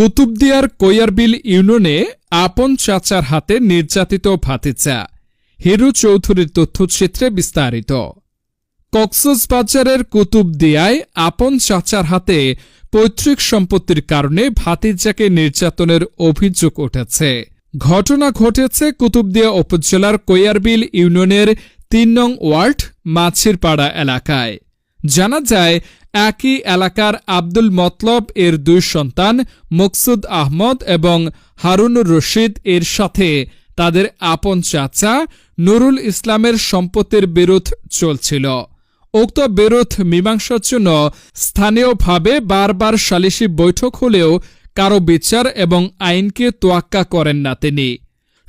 কুতুবদিয়ার কৈয়ারবিল ইউনিয়নে আপন চাচার হাতে নির্যাতিত ভাতিজা। হিরু চৌধুরীর তথ্যচিত্রে বিস্তারিত। কক্সবাজারের কুতুবদিয়ায় আপন চাচার হাতে পৈতৃক সম্পত্তির কারণে ভাতিজাকে নির্যাতনের অভিযোগ উঠেছে। ঘটনা ঘটেছে কুতুবদিয়া উপজেলার কৈয়ারবিল ইউনিয়নের তিন নং ওয়ার্ড মাছিরপাড়া এলাকায়। জানা যায় একই এলাকার আব্দুল মতলব এর দুই সন্তান মকসুদ আহমদ এবং হারুনুর রশিদ এর সাথে। তাদের আপন চাচা নুরুল ইসলামের সম্পত্তির বিরোধ চলছিল। উক্ত বিরোধ মীমাংসার জন্য স্থানীয়ভাবে বারবার সালিশি বৈঠক হলেও কারও বিচার এবং আইনকে তোয়াক্কা করেন না তিনি।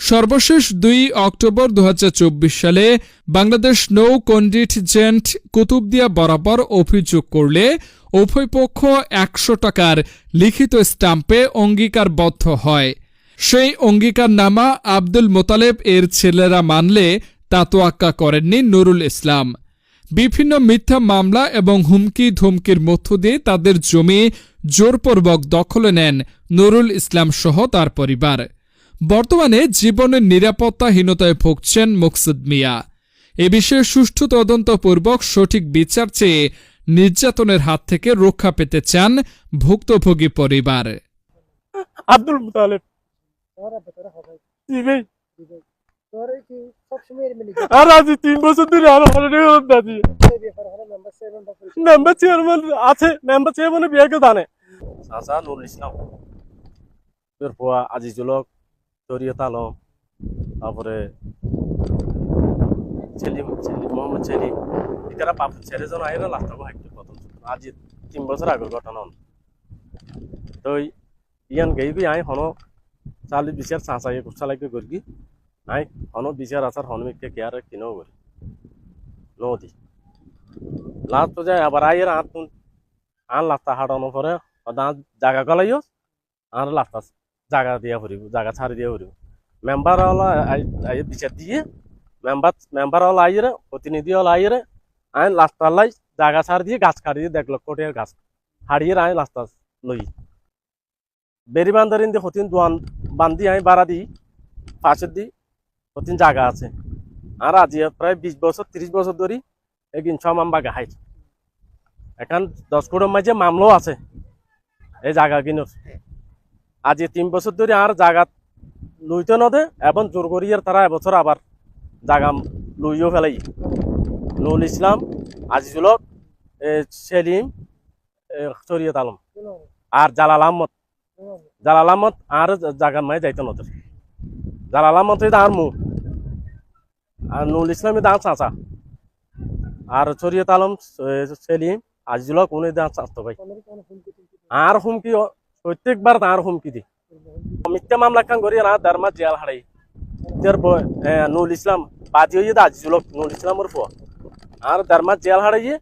সর্বশেষ দুই অক্টোবর দু হাজার চব্বিশ সালে বাংলাদেশ নৌ কন্ডিটজেন্ট কুতুবদিয়া বরাবর অভিযোগ করলে উভয় পক্ষ একশো টাকার লিখিত স্টাম্পে অঙ্গীকারবদ্ধ হয়। সেই অঙ্গীকারনামা আব্দুল মোতালেব এর ছেলেরা মানলে তা তোয়াক্কা করেননি নুরুল ইসলাম। বিভিন্ন মিথ্যা মামলা এবং হুমকি ধমকির মধ্য দিয়ে তাদের জমি জোরপূর্বক দখলে নেন নুরুল ইসলাম সহ তার পরিবার। বর্তমানে জীবনের নিরাপত্তাহীনতায় ভুগছেন মুকসুদ মিয়া। এ বিষয়ে সুষ্ঠু তদন্তপূর্বক সঠিক বিচার চেয়ে নির্যাতনের হাত থেকে রক্ষা পেতে চান ভুক্তভোগী পরিবার। আব্দুল মুতালেব। আর আজ তিন বছর ধরে আর দাদি। মেম্বার চেয়ারম্যান আছে মেম্বার চেয়ারম্যান বিয়াকে জানে। চাচা নুরুল ইসলাম। তোর আজিজুল হক শরীয়ত আলম তারপরে ছেলি ছেলি মোহাম্মদ ছেলি, এটারা পাপ ছেলে জন আইরা হাইটু প্রথম আজ তিন বছর আগের ঘটনা তো ইয়ান গেই আই হনো চালি বিচার চাচাই কুচালাইকে গর্গি আই হনো বিচার আচার হনমিককে কেয়ার কিনেও করি। নদী লাস্ট তো যায় আবার আইয়ের আন লাস্তা হাঁটানো পরে দাঁত জাগা গলাইও, আর লাস্তা জাগা দিয়া ফুরিব জাগা ছাড়ি দিয়া ফুরিব মেম্বার হল বিচার দিয়ে। মেম্বার মেম্বার হল আইয়ের প্রতিনিধি হল আইয়ের আইন লাস্তা লাই জাগা ছাড় দিয়ে, গাছ কাটি দিয়ে, দেখ লক্ষ গাছ। হারিয়ে আইন লাস্তা লই বেরি বান্দারিন দিয়ে হতিন দোয়ান বান্ধি আই বাড়া দিই পাশের দিই হতিন জায়গা আছে। আর আজি প্রায় বিশ বছর ত্রিশ বছর ধরি একদিন ছ মাম্বা গাহাই। এখন দশ কোটি মাঝে মামলাও আছে, এই জায়গা কিনোর আজি তিন বছর ধরে আর জায়গা লইতে নদে এবং জোর করিয়ার তারা এবছর আবার জায়গা লইও ফেলাই। নুল ইসলাম, আজিজুল সেলিম শরীয়ত আলম আর জালাল আহমদ। জালাল আহমদ আর জায়গার মাঝে যাইতে নদে। জালাল আহমদ আর মু। আর নুল ইসলাম আর চাচা। আর শরীয়ত আলম সেলিম, আজিজুল উনি দাঁত চাস্ত ভাই। আর হুমকি প্রত্যেকবার তার হুমকি দি মিথ্যা মামলা খান করি না দারমা জেল হারাই। তার নুল ইসলাম বাজি হইয়ে দা আজিজুল নুল ইসলামের পর আর দারমা জেল হারাইয়ে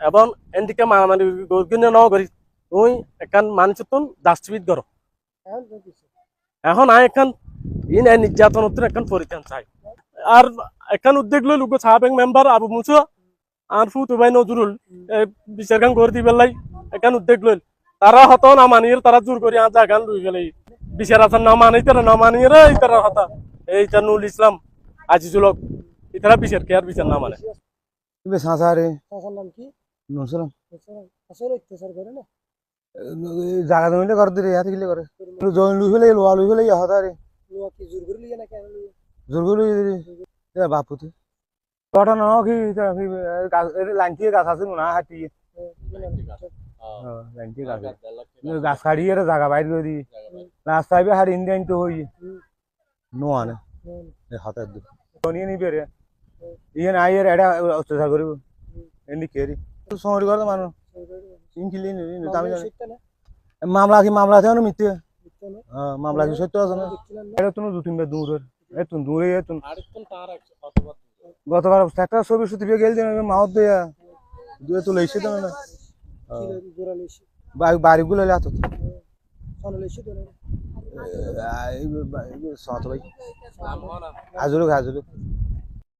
এবং এদিকে মারামারি গিনে ন করি। তুই এখান মানুষ তুন ডাস্টবিট করো। এখন আই এখান ইন নির্যাতন এখন পরিত্রাণ চাই। আর এখান উদ্যোগ লই লোক সাবেক মেম্বার আবু মুসো আর ফু তুবাই নজরুল বিচার খান করে দি পেলাই এখান উদ্যোগ লইল তারা হত না মানিয়ে তারা জোর করে আর জাগান লই গেলাই বিচার আসার না মানি তারা না মানিয়ে রে তারা হতা। এই তার নুল ইসলাম আজিজুল হক ইতারা বিচার কে আর বিচার না মানে? তুমি সাঁসারে চাচার নাম কি? নসলাম আসলে অত্যাচার করে না? জাগা জমিলে করে দিলে হাতে গিলে করে। জমি লুই ফেলে লোয়া লুই ফেলে হতারে। লোয়া কি জোর করে লিয়ে না কেন লিয়ে জোর করে লুই বাপুতে ঘটনা কি লাইন থেকে গাছ আছে না হাঁটি এটা অত্যাচার করিব। এমনি কেরি। সময় করে মানুষ। আমি জানি। মামলা কি মামলা আছে না মিথ্যে? মামলা কি সত্য আছে না? এটা তুমি দু তিনবার দূরের। এই তুমি দূরে এই গতবার একটা ছবি সুতি গেল মাহত দেয়া। দুয়ে তো লইছে তো না। জোরা লিয়েছে বাড়িগুলো লাতো